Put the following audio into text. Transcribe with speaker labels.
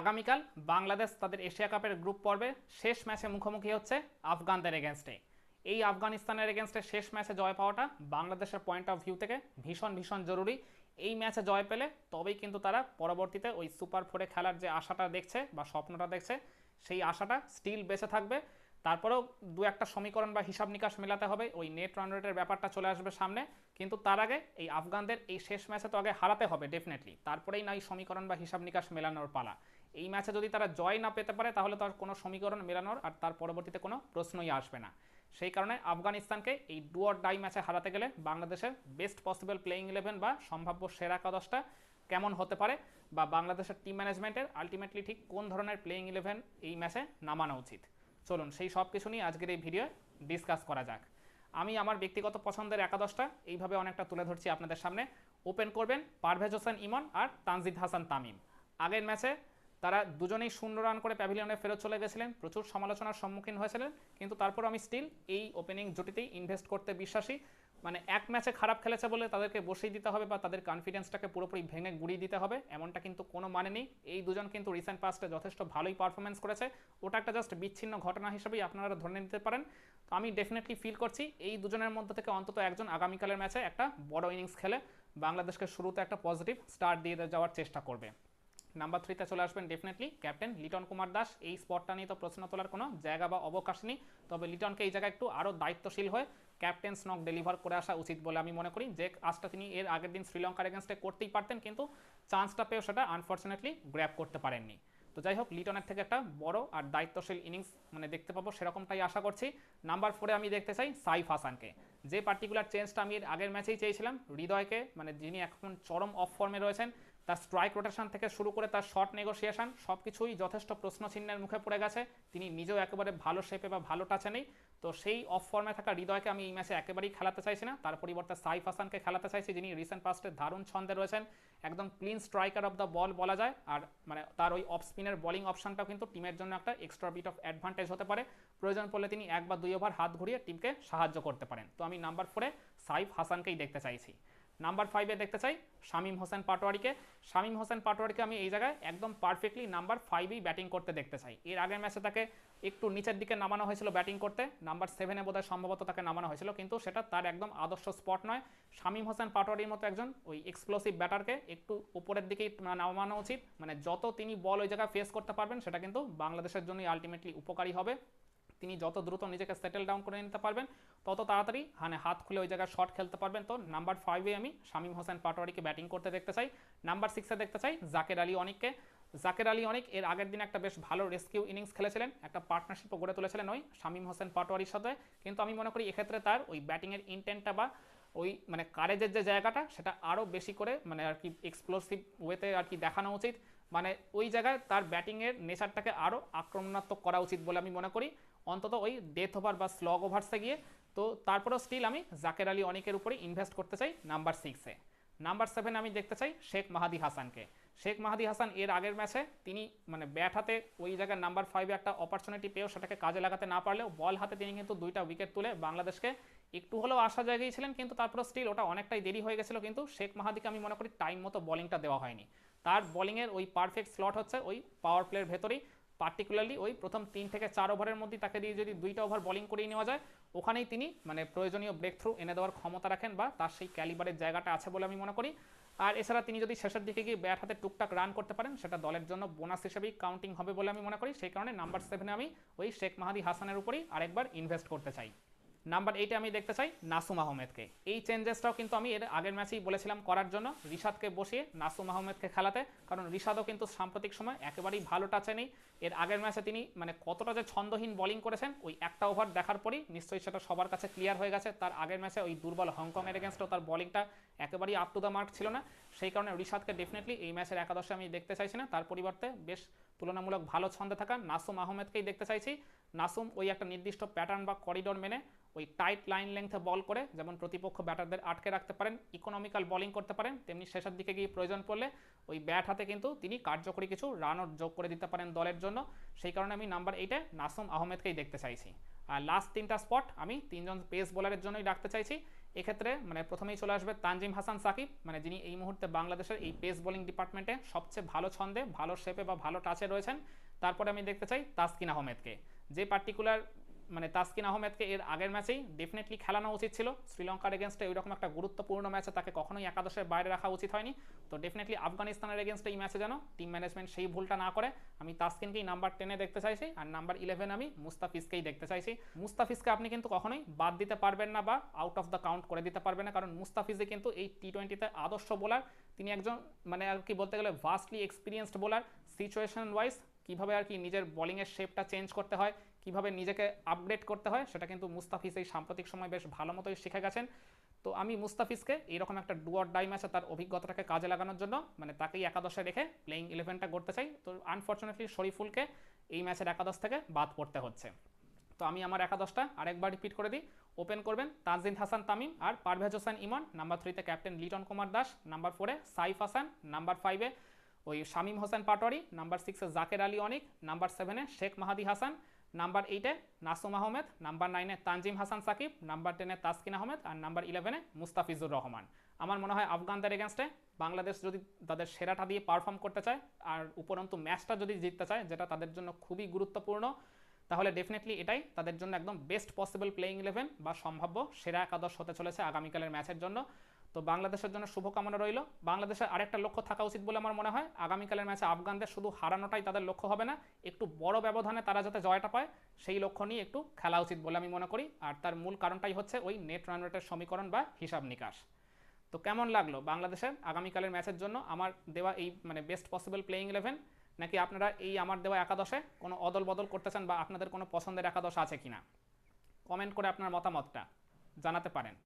Speaker 1: আগামীকাল বাংলাদেশ তাদের এশিয়া কাপের গ্রুপ পর্বে শেষ ম্যাচে মুখোমুখি হচ্ছে আফগানদের এগেনস্টে এই আফগানিস্তানের এগেনস্টে শেষ ম্যাচে জয় পাওয়াটা বাংলাদেশের পয়েন্ট অফ ভিউ থেকে ভীষণ ভীষণ জরুরি। এই ম্যাচে জয় পেলে তবেই কিন্তু তারা পরবর্তীতে ওই সুপার ফোরে খেলার যে আশাটা দেখছে বা স্বপ্নটা দেখছে, সেই আশাটা স্টিল বেঁচে থাকবে। তারপরেও দু একটা সমীকরণ বা হিসাব নিকাশ মেলাতে হবে, ওই নেট রান রেটের ব্যাপারটা চলে আসবে সামনে। কিন্তু তার আগে এই আফগানদের এই শেষ ম্যাচে তো আগে হারাতে হবে ডেফিনেটলি তারপরেই না এই সমীকরণ বা হিসাব নিকাশ মেলানোর পালা। এই ম্যাচে যদি তারা জয় না পেতে পারে, তাহলে তার কোনো সমীকরণ মেলানোর আর তার পরবর্তীতে কোনো প্রশ্নই আসবে না। সেই কারণে আফগানিস্তানকে এই ডু অর ডাই ম্যাচে হারাতে গেলে বাংলাদেশের বেস্ট পসিবল প্লেয়িং ইলেভেন বা সম্ভাব্য সেরা একাদশটা কেমন হতে পারে বা বাংলাদেশের টিম ম্যানেজমেন্টের আলটিমেটলি ঠিক কোন ধরনের প্লেয়িং ইলেভেন এই ম্যাচে নামানো উচিত। চলুন সেই সব কিছু নিয়ে আজকের এই ভিডিও ডিসকাস করা যাক। আমি আমার ব্যক্তিগত পছন্দের একাদশটা এইভাবে অনেকটা তুলে ধরছি আপনাদের সামনে। ওপেন করবেন পারভেজ হোসেন ইমন আর তানজিদ হাসান তামিম। আগের ম্যাচে তারা দুজনেই শূন্য রান করে প্যাভিলিয়নে ফেরত চলে গেছিলেন। প্রচুর সমালোচনার সম্মুখীন হয়েছিলেন, কিন্তু তারপর আমি স্টিল এই ওপেনিং জুটিতেই ইনভেস্ট করতে বিশ্বাসী। মানে এক ম্যাচে খারাপ খেলেছে বলে তাদেরকে বসিয়ে দিতে হবে বা তাদের কনফিডেন্সটাকে পুরোপুরি ভেঙে গুড়িয়ে দিতে হবে, এমনটা কিন্তু কোনো মানে নেই। এই দুজন কিন্তু রিসেন্ট পাস্টে যথেষ্ট ভালোই পারফরমেন্স করেছে। ওটা একটা জাস্ট বিচ্ছিন্ন ঘটনা হিসেবেই আপনারা ধরে নিতে পারেন। তো আমি ডেফিনেটলি ফিল করছি, এই দুজনের মধ্যে থেকে অন্তত একজন আগামীকালের ম্যাচে একটা বড় ইনিংস খেলে বাংলাদেশকে শুরুতে একটা পজিটিভ স্টার্ট দিয়ে যাওয়ার চেষ্টা করবে। নাম্বার থ্রিতে চলে আসবেন ডেফিনেটলি ক্যাপ্টেন লিটন কুমার দাস। এই স্পটটা নিয়ে তো প্রশ্ন তোলার কোনো জায়গা বা অবকাশ নেই। তবে লিটনকে এই জায়গায় একটু আরও দায়িত্বশীল হয়ে ক্যাপ্টেন স্নক ডেলিভার করে আসা উচিত বলে আমি মনে করি। যে কাজটা তিনি এর আগের দিন শ্রীলঙ্কার এগেনস্টে করতেই পারতেন, কিন্তু চান্সটা পেয়েও সেটা আনফর্চুনেটলি গ্র্যাপ করতে পারেননি। তো যাই হোক লিটনের থেকে একটা বড় আর দায়িত্বশীল ইনিংস মানে দেখতে পাবো, সেরকমটাই আশা করছি। নাম্বার ফোরে আমি দেখতে চাই সাইফ হাসানকে। যে পার্টিকুলার চেঞ্জটা আমি আগের ম্যাচেই চেয়েছিলাম, হৃদয়কে মানে যিনি এখন চরম অফ ফর্মে রয়েছেন, তার স্ট্রাইক রোটেশন থেকে শুরু করে তার শর্ট নেগোসিয়েশন সব কিছুই যথেষ্ট প্রশ্নচিহ্নের মুখে পড়ে গেছে। তিনি নিজেও একেবারে ভালো শেপে বা ভালো টাচে নেই। তো সেই অফ ফর্মে থাকা হৃদয়কে আমি এই ম্যাচে একেবারেই খেলাতে চাইছি না। তার পরিবর্তে সাইফ হাসানকে খেলাতে চাইছি, যিনি রিসেন্ট পাস্টে দারুণ ছন্দে রয়েছেন। একদম clean striker of the ball বলা যায়। আর মানে তার ওই অফ স্পিনের বলিং অপশানটাও কিন্তু টিমের জন্য একটা এক্সট্রা বিট অফ অ্যাডভান্টেজ হতে পারে। প্রয়োজন পড়লে তিনি এক বা দুই ওভার হাত ঘুরিয়ে টিমকে সাহায্য করতে পারেন। তো আমি নাম্বার ফোরে সাইফ হাসানকেই দেখতে চাইছি। নাম্বার ফাইভে দেখতে চাই, শামীম হোসেন পাটোয়ারিকে। শামীম হোসেন পাটোয়ারিকে আমি এই জায়গায় একদম পারফেক্টলি নাম্বার ফাইভেই ব্যাটিং করতে দেখতে চাই। এর আগের ম্যাচে তাকে একটু নিচের দিকে নামানো হয়েছিল ব্যাটিং করতে নাম্বার সেভেনে বোধহয় সম্ভবত তাকে নামানো হয়েছিল, কিন্তু সেটা তার একদম আদর্শ স্পট নয়। শামীম হোসেন পাটোয়ারির মতো একজন ওই এক্সপ্লোসিভ ব্যাটারকে একটু উপরের দিকেই নামানো উচিত মানে যত তিনি বল ওই জায়গায় ফেস করতে পারবেন, সেটা কিন্তু বাংলাদেশের জন্যই আলটিমেটলি উপকারী হবে। তিনি যত দ্রুত নিজেকে সেটেল ডাউন করে নিতে পারবেন, তত তাড়াতাড়ি মানে হাত খুলে ওই জায়গায় শট খেলতে পারবেন। তো নাম্বার ফাইভে আমি শামীম হোসেন পাটোয়ারিকে ব্যাটিং করতে দেখতে চাই। নাম্বার সিক্সে দেখতে চাই জাকের আলী অনেককে। জাকের আলী অনেক এর আগের দিন একটা বেশ ভালো রেস্কিউ ইনিংস খেলেছিলেন, একটা পার্টনারশিপও গড়ে তুলেছিলেন ওই শামীম হোসেন পাটোয়ারির সাথে। কিন্তু আমি মনে করি এক্ষেত্রে তার ওই ব্যাটিংয়ের ইন্টেন্টটা বা ওই মানে কারেজের যে জায়গাটা, সেটা আরও বেশি করে মানে আর কি এক্সপ্লোসিভ ওয়েতে আর কি দেখানো উচিত। মানে ওই জায়গায় তার ব্যাটিংয়ের নেচারটাকে আরও আক্রমণাত্মক করা উচিত বলে আমি মনে করি। অন্তত ওই ডেথ ওভার বা স্লগ ওভার্সে গিয়ে, তো তারপরেও স্টিল আমি জাকের আলী অনেকের উপরে ইনভেস্ট করতে চাই নাম্বার সিক্সে নাম্বার সেভেন আমি দেখতে চাই শেখ মাহাদি হাসানকে। শেখ মাহাদি হাসান এর আগের ম্যাচে তিনি মানে ব্যাট হাতে ওই জায়গায় নাম্বার ফাইভে একটা অপরচুনিটি পেয়েও সেটাকে কাজে লাগাতে না পারলেও বল হাতে তিনি কিন্তু দুইটা উইকেট তুলে বাংলাদেশকে একটু হলেও আশা জায়গায় ছিলেন কিন্তু তারপরে স্টিল ওটা অনেকটাই দেরি হয়ে গেছিল, কিন্তু শেখ মাহাদিকে আমি মনে করি টাইম মতো বলিংটা দেওয়া হয়নি। তার বলিংয়ের ওই পারফেক্ট স্লট হচ্ছে ওই পাওয়ার প্লের ভেতরেই। পার্টিকুলারলি ওই প্রথম তিন থেকে চার ওভারের মধ্যে তাকে দিয়ে যদি দুইটা ওভার বলিং করিয়ে নেওয়া যায়, ওখানেই তিনি মানে প্রয়োজনীয় ব্রেক থ্রু এনে দেওয়ার ক্ষমতা রাখেন বা তার সেই ক্যালিবারের জায়গাটা আছে বলে আমি মনে করি। আর এছাড়া তিনি যদি শেষের দিকে গিয়ে ব্যাট হাতে টুকটাক রান করতে পারেন, সেটা দলের জন্য বোনাস হিসেবেই কাউন্টিং হবে বলে আমি মনে করি। সেই কারণে নাম্বার সেভেনে আমি ওই শেখ মাহাদি হাসানের উপরেই আরেকবার ইনভেস্ট করতে চাই। নাম্বার এইটে আমি দেখতে চাই নাসুম আহমেদকে। এই চেঞ্জেসটাও কিন্তু আমি এর আগের ম্যাচেই বলেছিলাম করার জন্য রিশাদকে বসিয়ে নাসুম আহমেদকে খেলাতে, কারণ রিশাদও কিন্তু সাম্প্রতিক সময় একেবারেই ভালো টাচে নেই। এর আগের ম্যাচে তিনি মানে কতটা যে ছন্দহীন বোলিং করেছেন, ওই একটা ওভার দেখার পরই নিশ্চয়ই সেটা সবার কাছে ক্লিয়ার হয়ে গেছে। তার আগের ম্যাচে ওই দুর্বল হংকংয়ের এগেনস্টও তার বলিংটা একেবারেই আপ টু দ্য মার্ক ছিল না। সেই কারণে রিশাদকে ডেফিনেটলি এই ম্যাচের একাদশে আমি দেখতে চাইছি না। তার পরিবর্তে বেশ তুলনামূলক ভালো ছন্দে থাকা নাসুম আহমেদকেই দেখতে চাইছি। নাসুম ওই একটা নির্দিষ্ট প্যাটার্ন বা করিডোর মেনে ওই টাইট লাইন লেংথে বল করে, যেমন প্রতিপক্ষ ব্যাটারদের আটকে রাখতে পারেন ইকোনমিক্যাল বোলিং করতে পারেন, তেমনি শেষের দিকে গিয়ে প্রয়োজন পড়লে ওই ব্যাট হাতে কিন্তু তিনি কার্যকরী কিছু রানও যোগ করে দিতে পারেন দলের জন্য। সেই কারণে আমি নাম্বার এইটে নাসুম আহমেদকেই দেখতে চাইছি। আর লাস্ট তিনটা স্পট আমি তিনজন পেস বোলারের জন্যই রাখতে চাইছি। এক্ষেত্রে মানে প্রথমেই চলে আসবে তানজিম হাসান সাকিব মানে যিনি এই মুহূর্তে বাংলাদেশের এই পেস বোলিং ডিপার্টমেন্টে সবচেয়ে ভালো ছন্দে, ভালো শেপে বা ভালো টাচে রয়েছেন। তারপরে আমি দেখতে চাই তাসকিন আহমেদকে। যে পার্টিকুলার মানে তাসকিন আহমেদকে এর আগের ম্যাচেই ডেফিনেটলি খেলানো উচিত ছিল। শ্রীলঙ্কার এগেনস্টে ওইরকম একটা গুরুত্বপূর্ণ ম্যাচে তাকে কখনোই একাদশের বাইরে রাখা উচিত হয়নি। তো ডেফিনেটলি আফগানিস্তানের এগেনস্টে এই ম্যাচে যেন টিম ম্যানেজমেন্ট সেই ভুলটা না করে। আমি তাসকিনকেই নাম্বার টেনে দেখতে চাইছি আর নাম্বার ইলেভেন আমি মুস্তাফিজকেই দেখতে চাইছি। মুস্তাফিজকে আপনি কিন্তু কখনোই বাদ দিতে পারবেন না বা আউট অফ দ্য কাউন্ট করে দিতে পারবেন না। কারণ মুস্তাফিজে কিন্তু এই টি টোয়েন্টিতে আদর্শ বোলার তিনি একজন মানে আর কি বলতে গেলে vastly experienced bowler situation wise কীভাবে আর কি নিজের বলিংয়ের শেপটা চেঞ্জ করতে হয়, কীভাবে নিজেকে আপডেট করতে হয়, সেটা কিন্তু মুস্তাফিজ এই সাম্প্রতিক সময় বেশ ভালো মতোই শিখে গেছেন। তো আমি মুস্তাফিজকে এইরকম একটা ডুয়ার ডাই ম্যাচে তার অভিজ্ঞতাটাকে কাজে লাগানোর জন্য মানে তাকেই একাদশে রেখে প্লেইং ইলেভেনটা করতে চাই। তো আনফর্চুনেটলি শরীফুলকে এই ম্যাচের একাদশ থেকে বাদ পড়তে হচ্ছে। তো আমি আমার একাদশটা আরেকবার রিপিট করে দিই। ওপেন করবেন তানজিদ হাসান তামিম আর পারভেজ হোসেন ইমন নাম্বার থ্রিতে ক্যাপ্টেন লিটন কুমার দাস নাম্বার ফোরে সাইফ হাসান নাম্বার ফাইভে ওই শামীম হোসেন পাটোয়ারি, নাম্বার সিক্সে জাকের আলী অনিক, নাম্বার সেভেনে শেখ মাহাদি হাসান, নাম্বার এইটে নাসুম আহমেদ, নাম্বার নাইনে তানজিম হাসান সাকিব, নাম্বার টেনে তাসকিন আহমেদ, আর নাম্বার ইলেভেনে মুস্তাফিজুর রহমান। আমার মনে হয় আফগানদের এগেনস্টে বাংলাদেশ যদি তাদের সেরাটা দিয়ে পারফর্ম করতে চায়, আর উপরন্তু ম্যাচটা যদি জিততে চায়, যেটা তাদের জন্য খুবই গুরুত্বপূর্ণ, তাহলে ডেফিনেটলি এটাই তাদের জন্য একদম বেস্ট পসিবল প্লেইং ইলেভেন বা সম্ভাব্য সেরা একাদশ হতে চলেছে আগামীকালের ম্যাচের জন্য। তো বাংলাদেশের জন্য শুভকামনা রইল। বাংলাদেশের আরেকটা লক্ষ্য থাকা উচিত বলে আমার মনে হয়। আগামীকালের ম্যাচে আফগানদের শুধু হারানোটাই তাদের লক্ষ্য হবে না, একটু বড় ব্যবধানে তারা যাতে জয়টা পায়, সেই লক্ষ্য নিয়ে একটু খেলা উচিত বলে আমি মনে করি। আর তার মূল কারণটাই হচ্ছে ওই নেট রান রেটের সমীকরণ বা হিসাব নিকাশ। তো কেমন লাগল বাংলাদেশের আগামীকালের ম্যাচের জন্য? আমার দেওয়া এই মানে বেস্ট পসিবল প্লেইং ইলেভেন নাকি আপনারা এই আমার দেওয়া একাদশে কোনো অদল বদল করতে চান বা আপনাদের কোনো পছন্দের একাদশ আছে কিনা? কমেন্ট করে আপনার মতামতটা জানাতে পারেন।